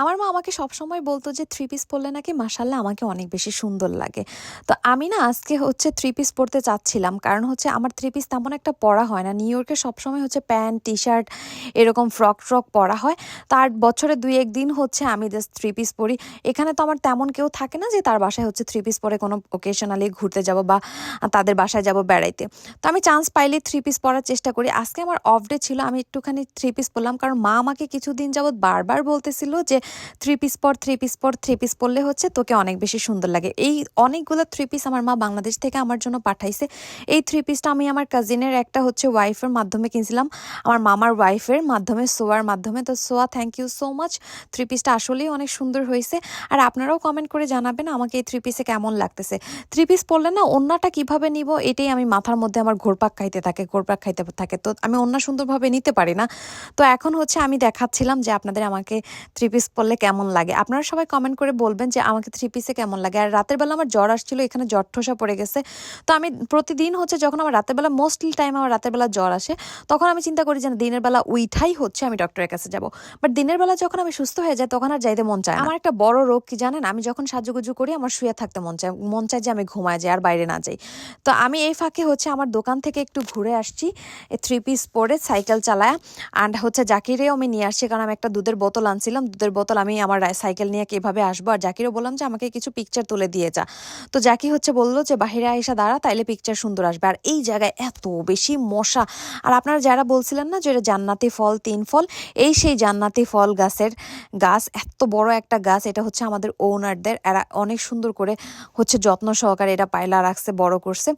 আমার মা আমাকে সবসময় বলতো যে থ্রি পিস পরলে নাকি মাসাল্লাহ আমাকে অনেক বেশি সুন্দর লাগে। তো আমি না আজকে হচ্ছে থ্রি পিস পরতে চাচ্ছিলাম। কারণ হচ্ছে আমার থ্রি পিস তেমন একটা পরা হয় না। নিউ ইয়র্কে সবসময় হচ্ছে প্যান্ট টি শার্ট এরকম ফ্রক ট্রক পরা হয়। তার বছরে দুই এক দিন হচ্ছে আমি জাস্ট থ্রি পিস পরি। এখানে তো আমার তেমন কেউ থাকে না যে, তার বাসায় হচ্ছে থ্রি পিস পরে কোনো ওকেশনালি ঘুরতে যাব বা তাদের বাসায় যাব বেড়াইতে। তো আমি চান্স পাইলে থ্রি পিস পরার চেষ্টা করি। আজকে আমার অফ ডে ছিল, আমি একটুখানি থ্রি পিস পরলাম। কারণ মা আমাকে কিছুদিন যাবৎ বারবার বলতেছিল যে থ্রি পিস পর থ্রি পিস পর থ্রি পিস পরলে হচ্ছে তোকে অনেক বেশি সুন্দর লাগে। এই অনেকগুলো থ্রি পিস আমার মা বাংলাদেশ থেকে আমার জন্য পাঠাইছে। এই থ্রি পিসটা আমি আমার কাজিনের একটা হচ্ছে ওয়াইফের মাধ্যমে কিনছিলাম। আমার মামার ওয়াইফের মাধ্যমে, সোয়ার মাধ্যমে। তো সোয়া thank you so much three পিসটা আসলেই অনেক সুন্দর হয়েছে। আর আপনারাও কমেন্ট করে জানাবেন আমাকে এই থ্রি পিসে কেমন লাগতেছে। থ্রি পিস পরলে না অন্যটা কীভাবে নিব এটাই আমি মাথার মধ্যে আমার ঘোরপাক খাইতে থাকে, ঘোরপাক খাইতে থাকে। তো আমি অন্য সুন্দরভাবে নিতে পারি না। তো এখন হচ্ছে আমি দেখাচ্ছিলাম যে আপনাদের আমাকে থ্রি পিস পরলে কেমন লাগে? আপনারা সবাই কমেন্ট করে বলবেন যে আমাকে থ্রি পিসে কেমন লাগে। আর রাতের বেলা আমার জ্বর আসছিল, এখানে জ্বর ঠোসা পড়ে গেছে। তো আমি প্রতিদিন হচ্ছে যখন আমার রাতের বেলা মোস্টলি টাইম আমার রাতের বেলা জ্বর আসে, তখন আমি চিন্তা করি যে দিনের বেলা উইঠাই হচ্ছে, আমি ডক্টরের কাছে যাব। বাট দিনের বেলা যখন আমি সুস্থ হয়ে যাই, তখন আর যাইতে মন চায় আমার একটা বড় রোগ কি জানেন? আমি যখন সাজুগুজু করি, আমার শুয়ে থাকতে মন চায় মন চায় যে আমি ঘুমায় যাই আর বাইরে না যাই। তো আমি এই ফাঁকে হচ্ছে আমার দোকান থেকে একটু ঘুরে আসছি থ্রি পিস পরে সাইকেল চালায়। অ্যান্ড হচ্ছে জাকিরেও আমি নিয়ে আসছি, কারণ আমি একটা দুধের বোতল আনছিলাম, দুধের বোতল, আমি আমার সাইকেল নিয়ে কীভাবে আসব? আর জাকিরও বললাম যে, আমাকে কিছু পিকচার তুলে দিয়ে যা। তো জাকি হচ্ছে বলল যে, বাহিরে আইসা দাঁড়া, তাইলে পিকচার সুন্দর আসবে। আর এই জায়গায় এত বেশি মশা। আর আপনারা যারা বলছিলেন না যে, এটা জান্নাতি ফল, তিন ফল, এই সেই জান্নাতি ফল গাছের গাছ, এত বড় একটা গাছ, এটা হচ্ছে আমাদের ওনারদের এরা অনেক সুন্দর করে হচ্ছে যত্ন সহকারে এটা পায়লা রাখছে, বড় করছে।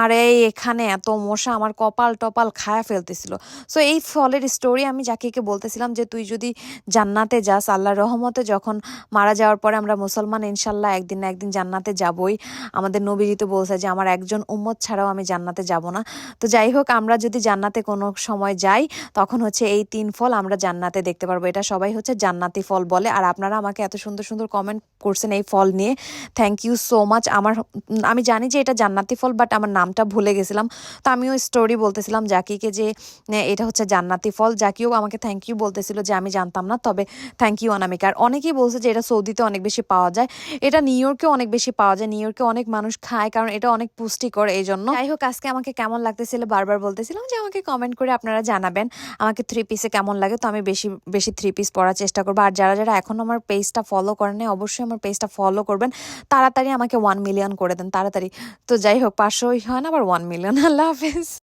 আর এই এখানে এত মশা, আমার কপাল টপাল খায়া ফেলতেছিল। সো এই ফলের স্টোরি আমি জাকিকে বলতেছিলাম যে, তুই যদি জান্নাতে যাস আল্লাহর রহমতে যখন মারা যাওয়ার পরে আমরা মুসলমান, ইনশাল্লাহ একদিন না একদিন জান্নাতে যাবই। আমাদের নবীজি তো বলছে যে, আমার একজন উম্মত ছাড়াও আমি জান্নাতে যাব না। তো যাই হোক, আমরা যদি জান্নাতে কোনো সময় যাই, তখন হচ্ছে এই তিন ফল আমরা জান্নাতে দেখতে পারব। এটা সবাই হচ্ছে জান্নাতি ফল বলে। আর আপনারা আমাকে এত সুন্দর সুন্দর কমেন্ট করছেন এই ফল নিয়ে। থ্যাংক ইউ সো মাচ আমার, আমি জানি যে এটা জান্নাতি ফল বাট আমার নামটা ভুলে গেছিলাম। তো আমিও স্টোরি বলতেছিলাম জাকিকে যে এটা হচ্ছে জান্নাতি ফল। জাকিও আমাকে থ্যাংক ইউ বলতেছিল যে, আমি জানতাম না। তবে থ্যাংক ইউ অনামিকা আর অনেকেই বলছে যে এটা সৌদিতে অনেক বেশি পাওয়া যায়। এটা নিউ ইয়র্কে অনেক বেশি পাওয়া যায়। নিউ ইয়র্কে অনেক মানুষ খায় কারণ এটা অনেক পুষ্টিকর এই জন্য যাই হোক আজকে আমাকে কেমন লাগতেছিল? বারবার বলতেছিলাম যে আমাকে কমেন্ট করে আপনারা জানাবেন। আমাকে থ্রি পিসে কেমন লাগে? তো আমি বেশি বেশি থ্রি পিস পরার চেষ্টা করব। আর যারা যারা এখন আমার পেজটা ফলো করেন অবশ্যই আমার পেজটা ফলো করবেন। তাড়াতাড়ি আমাকে ওয়ান মিলিয়ন করে দেন, তাড়াতাড়ি। তো যাই হোক পাঁচশোই হয় না, আবার ওয়ান মিলিয়ন আল্লাহ হাফেজ।